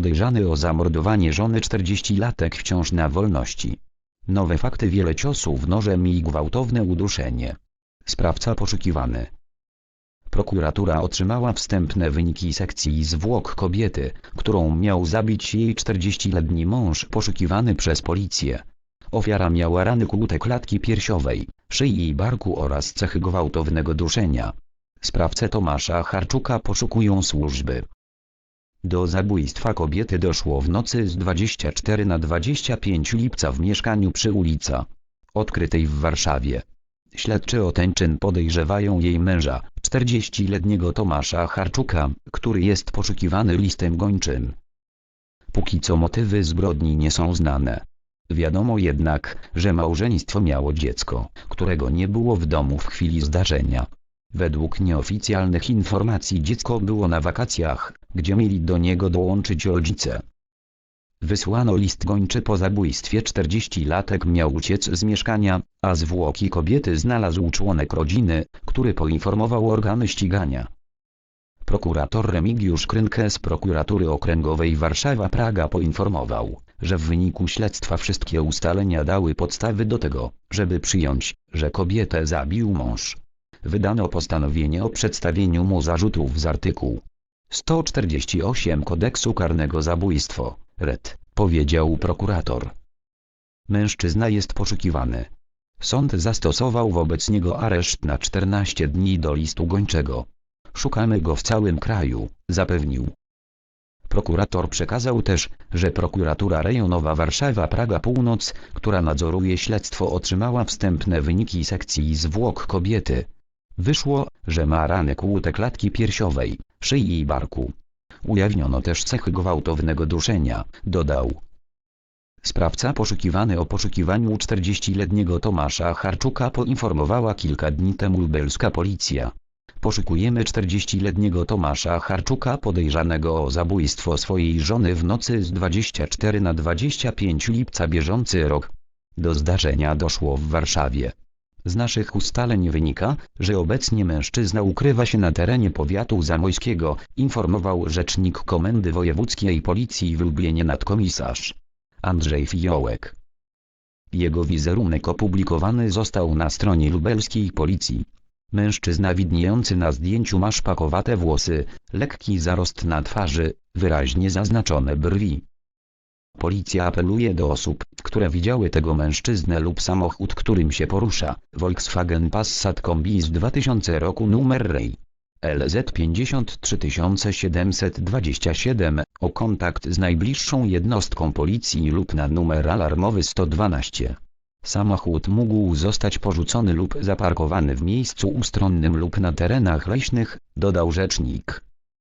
podejrzany o zamordowanie żony 40-latek wciąż na wolności. Nowe fakty wiele ciosów nożem i gwałtowne uduszenie. Sprawca poszukiwany. Prokuratura otrzymała wstępne wyniki sekcji zwłok kobiety, którą miał zabić jej 40-letni mąż poszukiwany przez policję. Ofiara miała rany kłute klatki piersiowej, szyi i barku oraz cechy gwałtownego duszenia. Sprawcę Tomasza Harczuka poszukują służby. Do zabójstwa kobiety doszło w nocy z 24 na 25 lipca w mieszkaniu przy ulica odkrytej w Warszawie. Śledczy o ten czyn podejrzewają jej męża, 40-letniego Tomasza Harczuka, który jest poszukiwany listem gończym. Póki co motywy zbrodni nie są znane. Wiadomo jednak, że małżeństwo miało dziecko, którego nie było w domu w chwili zdarzenia. Według nieoficjalnych informacji dziecko było na wakacjach, gdzie mieli do niego dołączyć rodzice. Wysłano list gończy po zabójstwie 40-latek miał uciec z mieszkania, a zwłoki kobiety znalazł członek rodziny, który poinformował organy ścigania. Prokurator Remigiusz Krynkę z prokuratury okręgowej Warszawa-Praga poinformował, że w wyniku śledztwa wszystkie ustalenia dały podstawy do tego, żeby przyjąć, że kobietę zabił mąż. Wydano postanowienie o przedstawieniu mu zarzutów z artykułu 148 kodeksu karnego zabójstwo, red, powiedział prokurator. Mężczyzna jest poszukiwany. Sąd zastosował wobec niego areszt na 14 dni do listu gończego. Szukamy go w całym kraju, zapewnił. Prokurator przekazał też, że prokuratura rejonowa Warszawa-Praga Północ, która nadzoruje śledztwo otrzymała wstępne wyniki sekcji zwłok kobiety. Wyszło, że ma rany kłute klatki piersiowej, szyi i barku. Ujawniono też cechy gwałtownego duszenia, dodał. Sprawca poszukiwany o poszukiwaniu 40-letniego Tomasza Harczuka poinformowała kilka dni temu lubelska policja. Poszukujemy 40-letniego Tomasza Harczuka podejrzanego o zabójstwo swojej żony w nocy z 24 na 25 lipca bieżący rok. Do zdarzenia doszło w Warszawie. Z naszych ustaleń wynika, że obecnie mężczyzna ukrywa się na terenie powiatu zamojskiego, informował rzecznik Komendy Wojewódzkiej Policji w Lublinie nadkomisarz Andrzej Fiołek. Jego wizerunek opublikowany został na stronie lubelskiej policji. Mężczyzna widniejący na zdjęciu ma szpakowate włosy, lekki zarost na twarzy, wyraźnie zaznaczone brwi. Policja apeluje do osób, które widziały tego mężczyznę lub samochód, którym się porusza, Volkswagen Passat Kombi z 2000 roku numer REJ. LZ 53727 o kontakt z najbliższą jednostką policji lub na numer alarmowy 112. Samochód mógł zostać porzucony lub zaparkowany w miejscu ustronnym lub na terenach leśnych, dodał rzecznik.